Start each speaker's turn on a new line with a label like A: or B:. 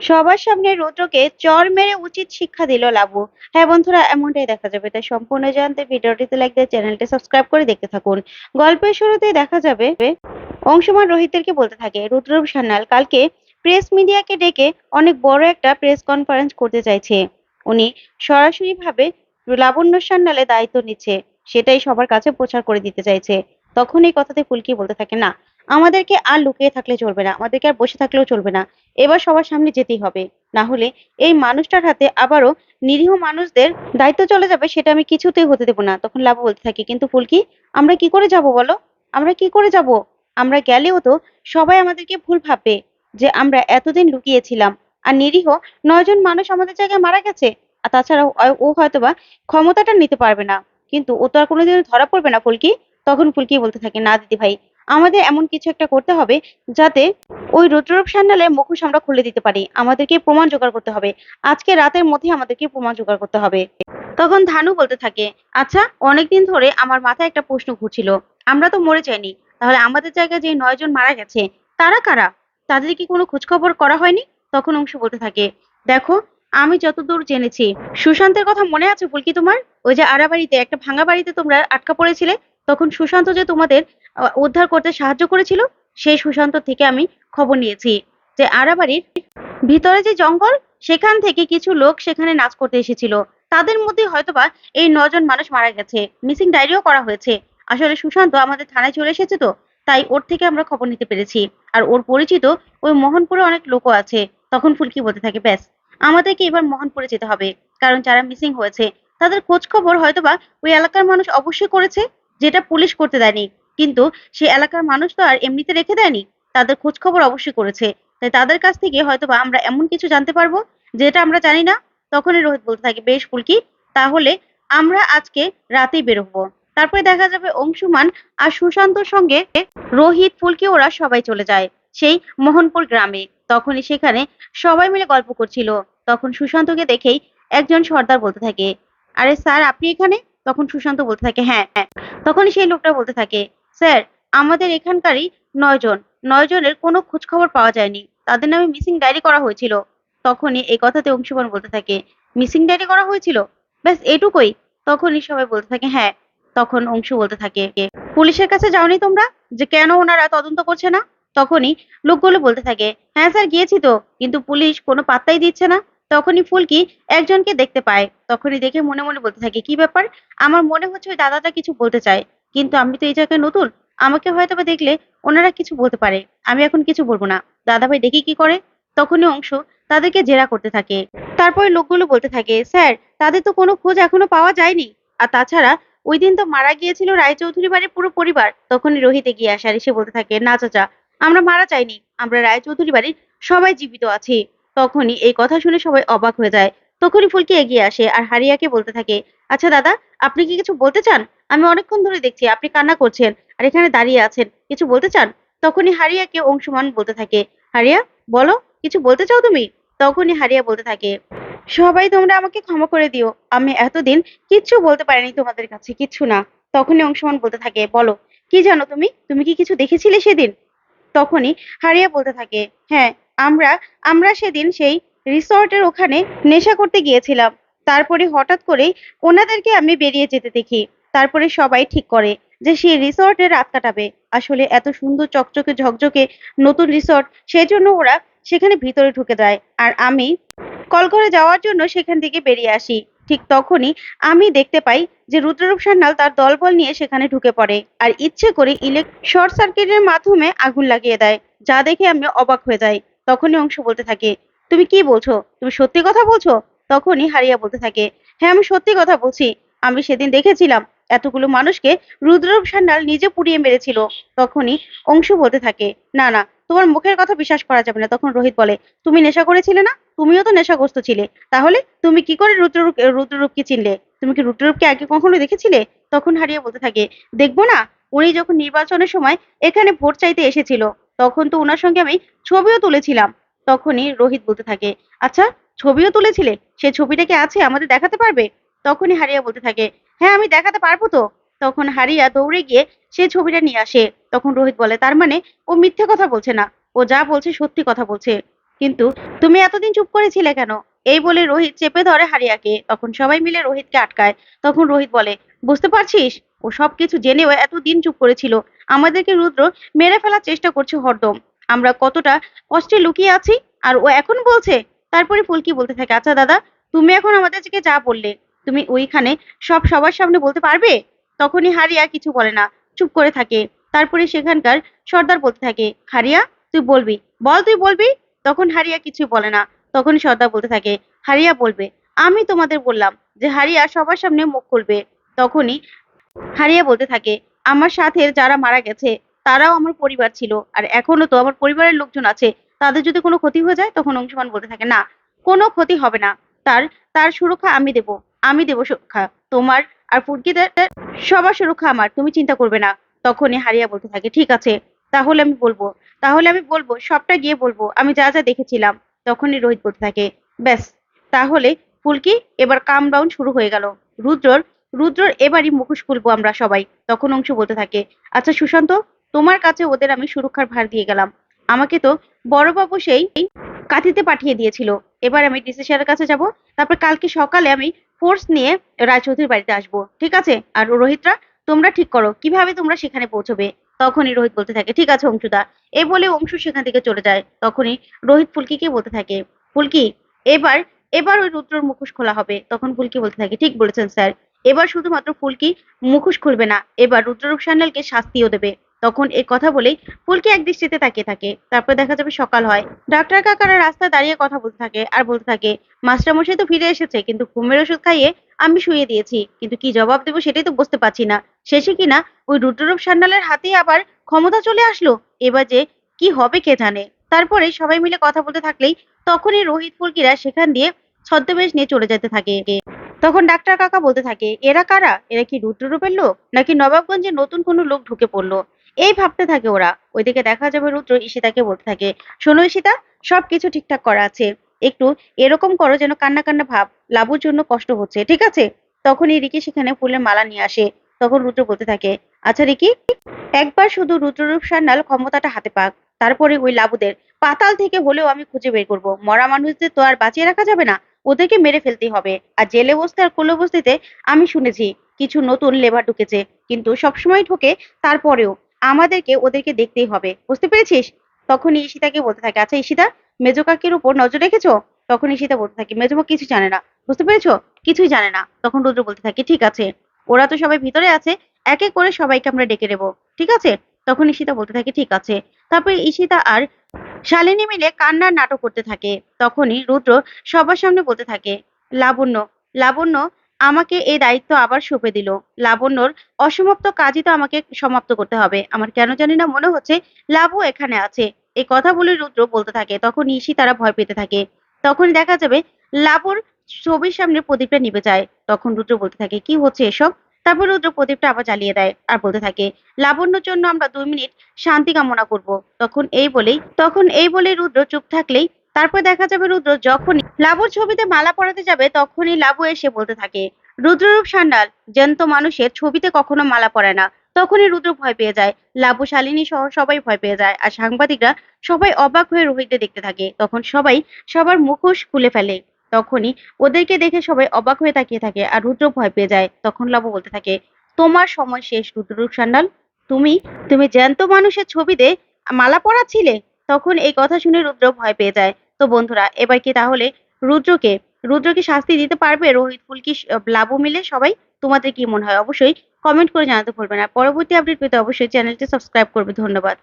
A: সবার সামনে রুদ্রকে চর মেরে উচিত শিক্ষা দিল লাবু। হ্যাঁ বন্ধুরা, এমনটাই দেখা যাবে। তাই সম্পূর্ণ জানতে ভিডিওটিতে লাইক দিয়ে চ্যানেলটি সাবস্ক্রাইব করে দেখতে থাকুন। গল্পের শুরুতেই দেখা যাবে অংশমান রোহিতেরকে বলতে থাকে রুদ্রব সান্যাল কালকে প্রেস মিডিয়াকে ডেকে অনেক বড় একটা প্রেস কনফারেন্স করতে চাইছে। উনি সরাসরি ভাবে লাবণ্য সান্যালে দায়িত্ব নিচ্ছে, সেটাই সবার কাছে প্রচার করে দিতে চাইছে। তখন এই কথাতে ফুলকি বলতে থাকে, না আমাদেরকে আর লুকিয়ে থাকলে চলবে না, আমাদেরকে আর বসে থাকলেও চলবে না। এবার সবার সামনে যেতেই হবে। না হলে এই মানুষটার হাতে আবারও নিরীহ মানুষদের দায়িত্ব চলে যাবে, সেটা আমি কিছুতেই হতে দেবো না। তখন লাভ বলতে থাকি, কিন্তু ফুলকি, আমরা কি করে যাব বলো? আমরা কি করে যাব? আমরা গেলেও তো সবাই আমাদেরকে ভুল ভাববে যে আমরা এতদিন লুকিয়েছিলাম। আর নিরীহ নয়জন মানুষ আমাদের জায়গায় মারা গেছে। আর তাছাড়া ও- হয়তোবা ক্ষমতাটা নিতে পারবে না। কিন্তু ও তো আর কোনোদিন ধরা পড়বে না ফুলকি? তখন ফুলকি বলতে থাকে, না দিদি ভাই আমাদের এমন কিছু একটা করতে হবে যাতে ওই রুদ্ররূপ সান্যালের মুখোশ আমরা খুলে দিতে পারি। আমাদেরকে প্রমাণ জোগাড় করতে হবে। আজকে রাতের মধ্যে আমাদেরকে প্রমাণ জোগাড় করতে হবে। তখন ধানু বলতে থাকে আচ্ছা অনেকদিন ধরে আমার মাথায় একটা প্রশ্ন ঘুরছিল। আমরা তো মরে যাইনি। তাহলে আমাদের জায়গায় যে নয়জন মারা গেছে, তারা কারা? তাদের কি কোনো খোঁজখবর করা হয়নি? তখন অংশ বলতে থাকে, দেখো, আমি যতদূর জেনেছি, সুশান্তের কথা মনে আছে ফুলকি তোমার? ওই যে আড়া বাড়িতে একটা ভাঙা বাড়িতে তোমরা আটকা পড়েছিলে তখন সুশান্ত যে তোমাদের উদ্ধার করতে সাহায্য করেছিল, সেই সুশান্ত থেকে আমি খবর নিয়েছি যে আড়াবাড়ির ভিতরে যে জঙ্গল, সেখান থেকে কিছু লোক সেখানে নাচ করতে এসেছিল। তাদের মধ্যে হয়তোবা এই নজন মানুষ মারা গেছে। মিসিং ডায়েরিও করা হয়েছে। আসলে সুশান্ত আমাদের থানায় চলে এসেছে তো, তাই ওর থেকে আমরা খবর নিতে পেরেছি। আর ওর পরিচিত ওই মোহনপুরে অনেক লোকও আছে। তখন ফুলকি বলতে থাকে, ব্যাস, আমাদেরকে এবার মোহনপুরে যেতে হবে। কারণ যারা মিসিং হয়েছে, তাদের খোঁজ খবর হয়তোবা ওই এলাকার মানুষ অবশ্যই করেছে। যেটা পুলিশ করতে দেয়নি। কিন্তু সে এলাকার মানুষ তো আর এমনিতে রেখে দেয়নি। তাদের খোঁজ খবর অবশ্যই করেছে। তাই তাদের কাছ থেকে হয়তোবা আমরা এমন কিছু জানতে পারব, যেটা আমরা জানি না। তখনই রোহিত বলতে থাকে, বেশ ফুলকি তাহলে আমরা আজকে রাতেই বের হব। তারপরে দেখা যাবে অংশুমান আর সুশান্তর সঙ্গে রোহিত ফুলকি ওরা সবাই চলে যায় সেই মোহনপুর গ্রামে। তখনই সেখানে সবাই মিলে গল্প করছিল। তখন সুশান্তকে দেখেই একজন সর্দার বলতে থাকে, আরে স্যার, আপনি এখানে? তখন সুশান্ত বলতে থাকে হ্যাঁ। হ্যাঁ তখনই সেই লোকটা বলতে থাকে, স্যার, আমাদের এখানকারই নয় জন। নয় জনের কোনো খোঁজ খবর পাওয়া যায়নি। তাদের নামে মিসিং ডায়েরি করা হয়েছিল। তখনই এই কথাতে অংশুমান বলতে থাকে, মিসিং ডায়েরি করা হয়েছিল? ব্যাস, এটুকুই। তখনই সবাই বলতে থাকে হ্যাঁ। তখন অংশু বলতে থাকে, পুলিশের কাছে যাওনি তোমরা যে কেন ওনারা তদন্ত করছে না? তখনই লোকগুলো বলতে থাকে হ্যাঁ স্যার, গিয়েছি তো, কিন্তু পুলিশ কোনো পাত্তাই দিচ্ছে না। তখনই ফুলকি একজনকে দেখতে পায়। তখনই দেখে মনে মনে বলতে থাকে, কি ব্যাপার? আমার মনে হচ্ছে ওই দাদাটা কিছু বলতে চায়। কিন্তু আমি তো এই জায়গায় নতুন। আমাকে হয়তো বা দেখলে ওনারা কিছু বলতে পারে। আমি এখন কিছু বলব না। দাদাভাই দেখি কি করে? তখনই অংশ তাদেরকে জেরা করতে থাকে। তারপরে লোকগুলো বলতে থাকে, স্যার, তাদের তো কোনো খোঁজ এখনও পাওয়া যায়নি। আর তাছাড়া ওই দিন তো মারা গিয়েছিল রায়চৌধুরী বাড়ির পুরো পরিবার। তখনই রোহিত এগিয়ে আসে আর এসে বলতে থাকে, না, চাচা, আমরা মারা যাইনি। আমরা রায়চৌধুরী বাড়ির সবাই জীবিত আছি। তখনই এই কথা শুনে সবাই অবাক হয়ে যায়। তখনই ফুলকি এগিয়ে আসে আর হারিয়াকে বলতে থাকে আচ্ছা দাদা, আপনি কি কিছু বলতে চান? আমি অনেকক্ষণ ধরে দেখছি আপনি কান্না করছেন আর এখানে দাঁড়িয়ে আছেন। কিছু বলতে চান? তখনই হারিয়াকে অংশমান বলতে থাকে, হারিয়া, বলো, কিছু বলতে চাও তুমি? তখনই হারিয়া বলতে থাকে, সবাই তোমরা আমাকে ক্ষমা করে দিও। আমি এতদিন কিচ্ছু বলতে পারিনি তোমাদের কাছে, কিচ্ছু না। তখনই অংশমান বলতে থাকে, বলো, কি জানো তুমি? তুমি কি কিছু দেখেছিলে সেদিন? তখনই হারিয়া বলতে থাকে হ্যাঁ আমরা আমরা সেদিন সেই রিসর্টের ওখানে নেশা করতে গিয়েছিলাম। তারপরে হঠাৎ করেই ওনাদেরকে আমি বেরিয়ে যেতে দেখি। তারপরে সবাই ঠিক করে যে সেই রিসর্টে রাত কাটাবে। আসলে এত সুন্দর চকচকে ঝকঝকে নতুন রিসর্ট, সেই জন্য ওরা সেখানে ভিতরে ঢুকে যায়। আর আমি কল করে যাওয়ার জন্য সেখান থেকে বেরিয়ে আসি। ঠিক তখনই আমি দেখতে পাই যে রুদ্ররূপ সান্যাল তার দলবল নিয়ে সেখানে ঢুকে পড়ে আর ইচ্ছে করে ইলেক শর্ট সার্কিটের মাধ্যমে আগুন লাগিয়ে দেয়, যা দেখে আমি অবাক হয়ে যাই। তখনই অংশ বলতে থাকে, তুমি কি বলছো? তুমি সত্যি কথা বলছো? তখনই হারিয়া বলতে থাকে হ্যাঁ আমি সত্যি কথা বলছি। আমি সেদিন দেখেছিলাম এতগুলো মানুষকে রুদ্ররূপ সান্যাল নিজে পুড়িয়ে মেরেছিল। তখনই অংশ বলতে থাকে, না না, তোমার মুখের কথা বিশ্বাস করা যাবে না। তখন রোহিত বলে, তুমি নেশা করেছিলে না? তুমিও তো নেশাগ্রস্ত ছিলে। তাহলে তুমি কি করে রুদ্ররূপ, রুদ্ররূপকে চিনলে? তুমি কি রুদ্ররূপকে আগে কখনো দেখেছিলে? তখন হারিয়ে বলতে থাকে, দেখব না, উনি যখন নির্বাচনের সময় এখানে ভোট চাইতে এসেছিল তখন তো ওনার সঙ্গে আমি ছবিও তুলেছিলাম। তখনই রোহিত বলতে থাকে আচ্ছা ছবিও তুলেছিলে? সে ছবিটা কি আছে? আমাদের দেখাতে পারবে? তখনই হারিয়া বলতে থাকে হ্যাঁ আমি দেখাতে পারব তো। তখন হারিয়া দৌড়ে গিয়ে সে ছবিটা নিয়ে আসে। তখন রোহিত বলে, তার মানে ও মিথ্যে কথা বলছে না। ও যা বলছে সত্যি কথা বলছে। কিন্তু তুমি এতদিন চুপ করেছিলে কেন? এই বলে রোহিত চেপে ধরে হারিয়াকে। তখন সবাই মিলে রোহিতকে আটকায়। তখন রোহিত বলে, বুঝতে পারছিস? ও সবকিছু জেনেও এতদিন চুপ করেছিল। আমাদেরকে রুদ্র মেরে ফেলার চেষ্টা করছে হরদম। আমরা কতটা কষ্টে লুকিয়ে আছি? আর ও এখন বলছে? তারপরে ফুলকি বলতে থাকে আচ্ছা দাদা, তুমি এখন আমাদেরকে যা বললে, তুমি ওইখানে সব সবার সামনে বলতে পারবে? তখনই হারিয়া কিছু বলে না, চুপ করে থাকে। তারপরে সেখানকার সর্দার বলতে থাকে, হারিয়া, তুই বলবি? বল, তুই বলবি? তখন হারিয়া কিছুই বলে না। তখন সর্দার বলতে থাকে, হারিয়া বলবে, আমি তোমাদের বললাম যে হারিয়া সবার সামনে মুখ খুলবে। তখনই হারিয়া বলতে থাকে, আমার সাথে যারা মারা গেছে, তারাও আমার পরিবার ছিল, আর এখনও তো আমার পরিবারের লোকজন আছে, তাদের যদি কোনো ক্ষতি হয়ে যায়, তখন অংশমান বলতে থাকে, না, কোনো ক্ষতি হবে না। তার তার সুরক্ষা আমি দেব আমি দেব সুরক্ষা। তোমার আর ফুটকিদের সবার সুরক্ষা আমার, তুমি চিন্তা করবে না। তখনই হারিয়া বলতে থাকে, ঠিক আছে, তাহলে আমি বলব, তাহলে আমি বলব, সবটা গিয়ে বলব, আমি যা যা দেখেছিলাম। তখনই রোহিত বলতে থাকে, ব্যাস, তাহলে ফুলকি, এবার কাম ডাউন শুরু হয়ে গেল। রুদ্রর রুদ্রর এবারই মুখোশ খুলবো আমরা সবাই। তখন অংশ বলতে থাকে আচ্ছা সুশান্ত, তোমার কাছে ওদের আমি সুরক্ষার ভার দিয়ে গেলাম। আমাকে তো বড়বাবু সেই কাঁথিতে পাঠিয়ে দিয়েছিল। এবার আমি ডিসি স্যারের কাছে যাব, তারপর কালকে সকালে আমি ফোর্স নিয়ে রায়চৌধুরীর বাড়িতে আসব। ঠিক আছে? আর রোহিতরা, তোমরা ঠিক করো, কীভাবে তোমরা সেখানে পৌঁছবে? তখনই রোহিত বলতে থাকে, ঠিক আছে অংশুদা। এ বলে অংশু সেখান থেকে চলে যায়। তখনই রোহিত ফুলকিকে বলতে থাকে, ফুলকি, এবার এবার ওই রুদ্রর মুখোশ খোলা হবে। তখন ফুলকি বলতে থাকে, ঠিক বলেছেন স্যার। এবার শুধুমাত্র ফুলকি মুখোশ খুলবে না, এবার রুদ্ররূপ সান্যালকে শাস্তিও দেবে। তখন এই কথা বলেই ফুলকি এক দৃষ্টিতে তাকিয়ে থাকে। তারপর দেখা যাবে সকাল হয়। ডাক্তার কাকারা রাস্তায় দাঁড়িয়ে কথা বলতে থাকে আর বলতে থাকে, মাস্টারমশাই তো ফিরে এসেছে, কিন্তু ঘুমের ওষুধ খাইয়ে আমি শুয়ে দিয়েছি। কিন্তু কি জবাব দেবো সেটাই তো বুঝতে পারছি না। শেষে কিনা ওই রুদ্ররূপ সান্যালের হাতেই আবার ক্ষমতা চলে আসলো? এবার যে কি হবে কে জানে? তারপরে সবাই মিলে কথা বলতে থাকলেই তখনই রোহিত ফুলকিরা সেখান দিয়ে ছদ্মবেশ নিয়ে চলে যেতে থাকে। তখন ডাক্তার কাকা বলতে থাকে, এরা কারা? এরা কি রুদ্ররূপের লোক? নাকি নবাবগঞ্জে নতুন কোনো লোক ঢুকে পড়ল? এই ভাবতে থাকে ওরা। ওইদিকে দেখা যাবে রুদ্র ঈশিতাকে বলতে থাকে, শোনো ঈশিতা, সবকিছু ঠিকঠাক করা আছে। একটু এরকম করো যেন কান্না কান্না ভাব লাভুর জন্য কষ্ট হচ্ছে, ঠিক আছে? তখনই রিকি সেখানে ফুলের মালা নিয়ে আসে। তখন রুদ্র বলতে থাকে আচ্ছা রিকি, একবার শুধু রুদ্ররূপ সান্যাল ক্ষমতাটা হাতে পাক, তারপরে ওই লাবুদের। পাতাল থেকে হলেও আমি খুঁজে বের করব। মরা মানুষদের তো আর বাঁচিয়ে রাখা যাবে না। ওদেরকে মেরে ফেলতে হবে। আর জেলে বসতে আর কোলে বস্তিতে আমি শুনেছি কিছু নতুন লেবার ঢুকেছে, কিন্তু সবসময় ঢোকে তারপরেও আমাদেরকে ওদেরকে দেখতেই হবে। বুঝতে পেরেছিস? তখন ঈশিতাকে বলতে থাকে আচ্ছা ঈশিতা, মেজো কাকির উপর নজর রেখেছো? তখন ঈশিতা বলতে থাকে মেজমা কিছু জানে না। বুঝতে পেরেছ? কিছুই জানে না। তখন রুদ্র বলতে থাকে, ঠিক আছে, ওরা তো সবাই ভিতরে আছে এক এক করে সবাইকে আমরা ডেকে নেব। ঠিক আছে? তখন ঈশিতা বলতে থাকে, ঠিক আছে। তারপরে ঈশিতা আর শালিনী মিলে কান্নার নাটক করতে থাকে। তখনই রুদ্র সবার সামনে বলতে থাকে, লাবণ্য লাবণ্য, আমাকে এই দায়িত্ব আবার সঁপে দিল। লাবণ্যর অসমাপ্ত কাজই তো আমাকে সমাপ্ত করতে হবে। আমার কেন জানি না মনে হচ্ছে লাবু এখানে আছে। এই কথা বলে রুদ্র বলতে থাকে। তখন ঈশি তারা ভয় পেতে থাকে। তখন দেখা যাবে লাবুর ছবির সামনে প্রদীপটা নিভে যায়। তখন রুদ্র বলতে থাকে, কি হচ্ছে এসব? তারপর রুদ্র প্রদীপটা আবার জ্বালিয়ে দেয় আর বলতে থাকে, লাবণ্যর জন্য আমরা দুই মিনিট শান্তি কামনা করব। তখন এই বলেই, তখন এই বলেই রুদ্র চুপ থাকলেই তারপর দেখা যাবে রুদ্র যখনই লাবুর ছবিতে মালা পরাতে যাবে তখনই লাবু এসে বলতে থাকে, রুদ্ররূপ সান্যাল, জ্যান্ত মানুষের ছবিতে কখনো মালা পরায় না। তখনই রুদ্র ভয় পেয়ে যায়, লাবু শালিনী সহ সবাই ভয় পেয়ে যায় আর সাংবাদিকরা সবাই অবাক হয়ে রোহিতকে দেখতে থাকে। তখন সবাই সবার মুখোশ খুলে ফেলে। তখনই ওদেরকে দেখে সবাই অবাক হয়ে তাকিয়ে থাকে আর রুদ্র ভয় পেয়ে যায়। তখন লাবু বলতে থাকে, তোমার সময় শেষ রুদ্র সান্যাল। তুমি তুমি জ্যান্ত মানুষের ছবিতে মালা পরাচ্ছিলে? তখন এই কথা শুনে রুদ্র ভয় পেয়ে যায়। তো বন্ধুরা, এবার কি তাহলে রুদ্রকে রুদ্রকে শাস্তি দিতে পারবে? রোহিত, ফুলকি লাবু মিলে সবাই? তোমাদের কি মনে হয়? অবশ্যই কমেন্ট করে জানাতে ভুলবে না। পরবর্তী আপডেট পেতে অবশ্যই চ্যানেলটি সাবস্ক্রাইব করবে। ধন্যবাদ।